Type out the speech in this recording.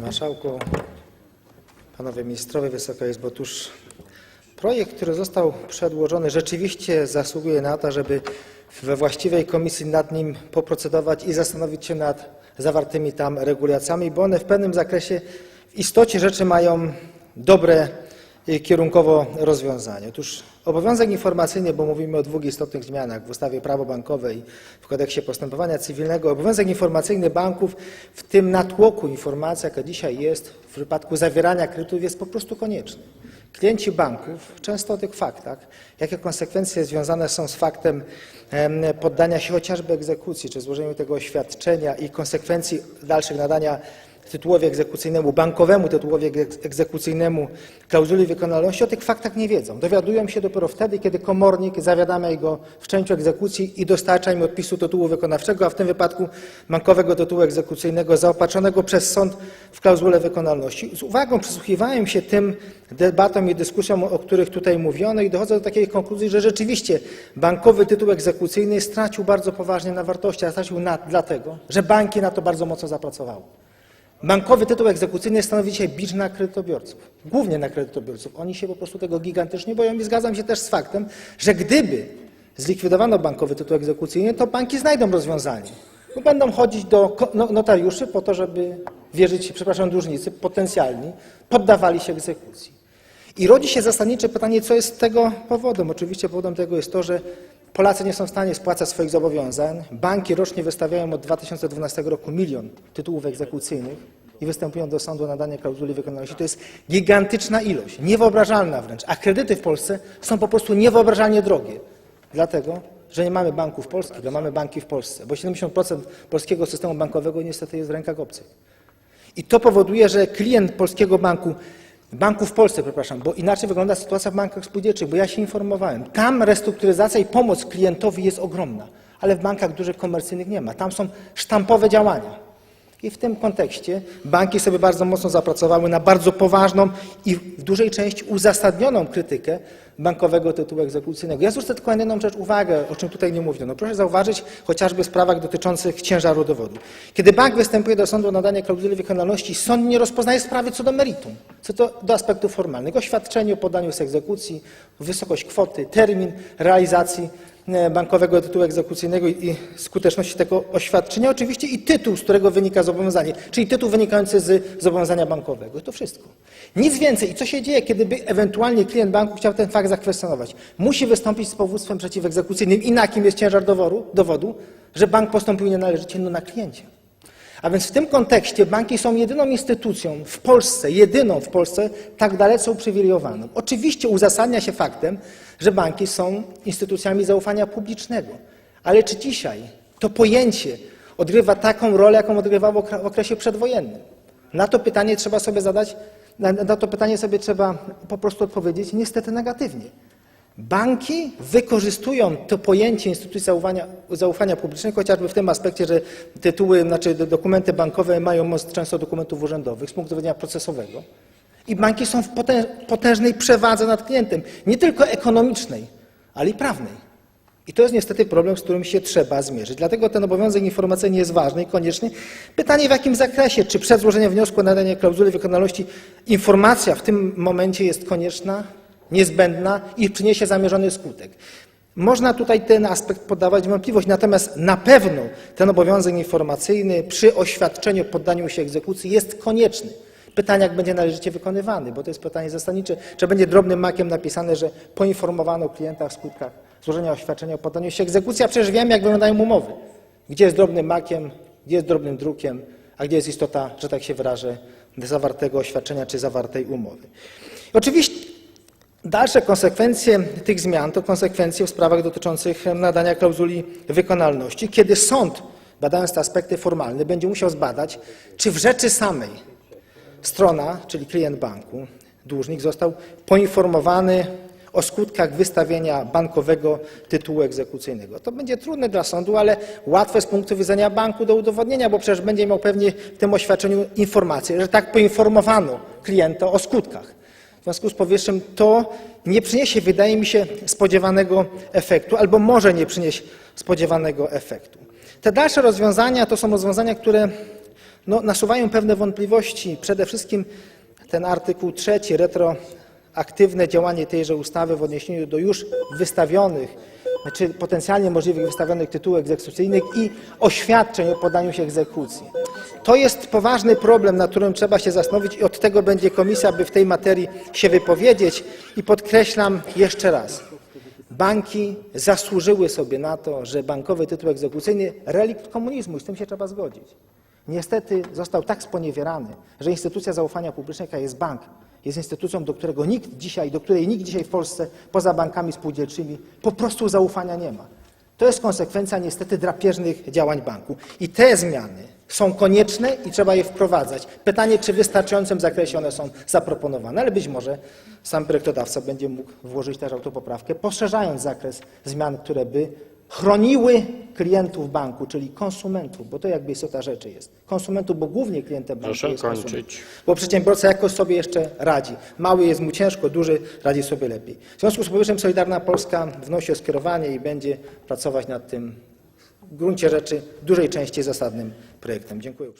Panie Marszałku, Panowie Ministrowie, Wysoka Izbo, otóż projekt, który został przedłożony, rzeczywiście zasługuje na to, żeby we właściwej komisji nad nim poprocedować i zastanowić się nad zawartymi tam regulacjami, bo one w pewnym zakresie w istocie rzeczy mają dobre kierunkowo rozwiązanie. Otóż obowiązek informacyjny, bo mówimy o dwóch istotnych zmianach w ustawie Prawo bankowe i w kodeksie postępowania cywilnego, obowiązek informacyjny banków w tym natłoku informacji, jaka dzisiaj jest w przypadku zawierania kredytów jest po prostu konieczny. Klienci banków często o tych faktach, jakie konsekwencje związane są z faktem em, poddania się chociażby egzekucji, czy złożeniu tego oświadczenia i konsekwencji dalszych nadania tytułowi egzekucyjnemu, bankowemu tytułowi egze- egzekucyjnemu klauzuli wykonalności, o tych faktach nie wiedzą. Dowiadują się dopiero wtedy, kiedy komornik zawiadamia go w wszczęciu egzekucji i dostarcza im odpisu tytułu wykonawczego, a w tym wypadku bankowego tytułu egzekucyjnego zaopatrzonego przez sąd w klauzulę wykonalności. Z uwagą przysłuchiwałem się tym debatom i dyskusjom, o których tutaj mówiono i dochodzę do takiej konkluzji, że rzeczywiście bankowy tytuł egzekucyjny stracił bardzo poważnie na wartości, a stracił na, dlatego, że banki na to bardzo mocno zapracowały. Bankowy tytuł egzekucyjny stanowi dzisiaj bicz na kredytobiorców, głównie na kredytobiorców. Oni się po prostu tego gigantycznie boją i zgadzam się też z faktem, że gdyby zlikwidowano bankowy tytuł egzekucyjny, to banki znajdą rozwiązanie. Bo będą chodzić do no- notariuszy po to, żeby wierzyć, przepraszam, dłużnicy potencjalni poddawali się egzekucji. I rodzi się zasadnicze pytanie, co jest tego powodem. Oczywiście powodem tego jest to, że Polacy nie są w stanie spłacać swoich zobowiązań. Banki rocznie wystawiają od 2012 roku milion tytułów egzekucyjnych i występują do sądu o nadanie klauzuli wykonalności. To jest gigantyczna ilość, niewyobrażalna wręcz. A kredyty w Polsce są po prostu niewyobrażalnie drogie. Dlatego, że nie mamy banków polskich, ale mamy banki w Polsce. Bo 70% polskiego systemu bankowego niestety jest w rękach obcych. I to powoduje, że klient polskiego banku, banku w Polsce, przepraszam, bo inaczej wygląda sytuacja w bankach spółdzielczych, bo ja się informowałem. Tam restrukturyzacja i pomoc klientowi jest ogromna, ale w bankach dużych komercyjnych nie ma. Tam są sztampowe działania. I w tym kontekście banki sobie bardzo mocno zapracowały na bardzo poważną i w dużej części uzasadnioną krytykę bankowego tytułu egzekucyjnego. Ja zwrócę tylko jedną rzecz uwagę, o czym tutaj nie mówiono. Proszę zauważyć chociażby w sprawach dotyczących ciężaru dowodu. Kiedy bank występuje do sądu o nadanie klauzuli wykonalności, sąd nie rozpoznaje sprawy co do meritum, co do, do aspektów formalnych. Oświadczenie o podaniu z egzekucji, wysokość kwoty, termin realizacji bankowego tytułu egzekucyjnego i skuteczności tego oświadczenia, oczywiście i tytuł, z którego wynika zobowiązanie, czyli tytuł wynikający z zobowiązania bankowego. To wszystko. Nic więcej. I co się dzieje, kiedy by ewentualnie klient banku chciał ten fakt zakwestionować? Musi wystąpić z powództwem przeciwegzekucyjnym i na kim jest ciężar dowodu, dowodu że bank postąpił nienależycie, no na kliencie. A więc w tym kontekście banki są jedyną instytucją w Polsce, jedyną w Polsce tak dalece uprzywilejowaną. Oczywiście uzasadnia się faktem, że banki są instytucjami zaufania publicznego. Ale czy dzisiaj to pojęcie odgrywa taką rolę, jaką odgrywało w okresie przedwojennym? Na to pytanie trzeba sobie zadać, na, na to pytanie sobie trzeba po prostu odpowiedzieć niestety negatywnie. Banki wykorzystują to pojęcie instytucji zaufania, zaufania publicznego, chociażby w tym aspekcie, że tytuły, znaczy do- dokumenty bankowe mają moc często dokumentów urzędowych z punktu widzenia procesowego. I banki są w potę- potężnej przewadze nad klientem, nie tylko ekonomicznej, ale i prawnej. I to jest niestety problem, z którym się trzeba zmierzyć. Dlatego ten obowiązek informacyjny jest ważny i konieczny. Pytanie w jakim zakresie? Czy przed złożeniem wniosku o nadanie klauzuli wykonalności informacja w tym momencie jest konieczna, niezbędna i przyniesie zamierzony skutek? Można tutaj ten aspekt podawać w wątpliwość, natomiast na pewno ten obowiązek informacyjny przy oświadczeniu poddaniu się egzekucji jest konieczny. Pytanie, jak będzie należycie wykonywany, bo to jest pytanie zasadnicze. Czy będzie drobnym makiem napisane, że poinformowano klienta w skutkach złożenia oświadczenia o poddaniu się egzekucji, a przecież wiemy, jak wyglądają umowy. Gdzie jest drobnym makiem, gdzie jest drobnym drukiem, a gdzie jest istota, że tak się wyrażę, zawartego oświadczenia czy zawartej umowy. Oczywiście Dalsze konsekwencje tych zmian to konsekwencje w sprawach dotyczących nadania klauzuli wykonalności, kiedy sąd, badając te aspekty formalne, będzie musiał zbadać, czy w rzeczy samej strona, czyli klient banku, dłużnik, został poinformowany o skutkach wystawienia bankowego tytułu egzekucyjnego. To będzie trudne dla sądu, ale łatwe z punktu widzenia banku do udowodnienia, bo przecież będzie miał pewnie w tym oświadczeniu informację, że tak poinformowano klienta o skutkach. W związku z powyższym to nie przyniesie, wydaje mi się, spodziewanego efektu, albo może nie przynieść spodziewanego efektu. Te dalsze rozwiązania to są rozwiązania, które no, nasuwają pewne wątpliwości. Przede wszystkim ten artykuł trzeci, retroaktywne działanie tejże ustawy w odniesieniu do już wystawionych, czy potencjalnie możliwych wystawionych tytułów egzekucyjnych i oświadczeń o podaniu się egzekucji. To jest poważny problem, nad którym trzeba się zastanowić i od tego będzie komisja, by w tej materii się wypowiedzieć. I podkreślam jeszcze raz, banki zasłużyły sobie na to, że bankowy tytuł egzekucyjny relikt komunizmu i z tym się trzeba zgodzić. Niestety został tak sponiewierany, że instytucja zaufania publicznego, jest bank, jest instytucją, do którego nikt dzisiaj, do której nikt dzisiaj w Polsce poza bankami spółdzielczymi po prostu zaufania nie ma. To jest konsekwencja niestety drapieżnych działań banku. I te zmiany są konieczne i trzeba je wprowadzać. Pytanie, czy w wystarczającym zakresie one są zaproponowane, ale być może sam projektodawca będzie mógł włożyć też autopoprawkę, poszerzając zakres zmian, które by chroniły klientów banku, czyli konsumentów, bo to jakby istota rzeczy jest. Konsumentów, bo głównie klientem banku Proszę jest konsument. kończyć. Bo przedsiębiorca jakoś sobie jeszcze radzi. Mały jest mu ciężko, duży radzi sobie lepiej. W związku z powyższym Solidarna Polska wnosi o skierowanie i będzie pracować nad tym w gruncie rzeczy w dużej części zasadnym projektem. Dziękuję uprzejmie.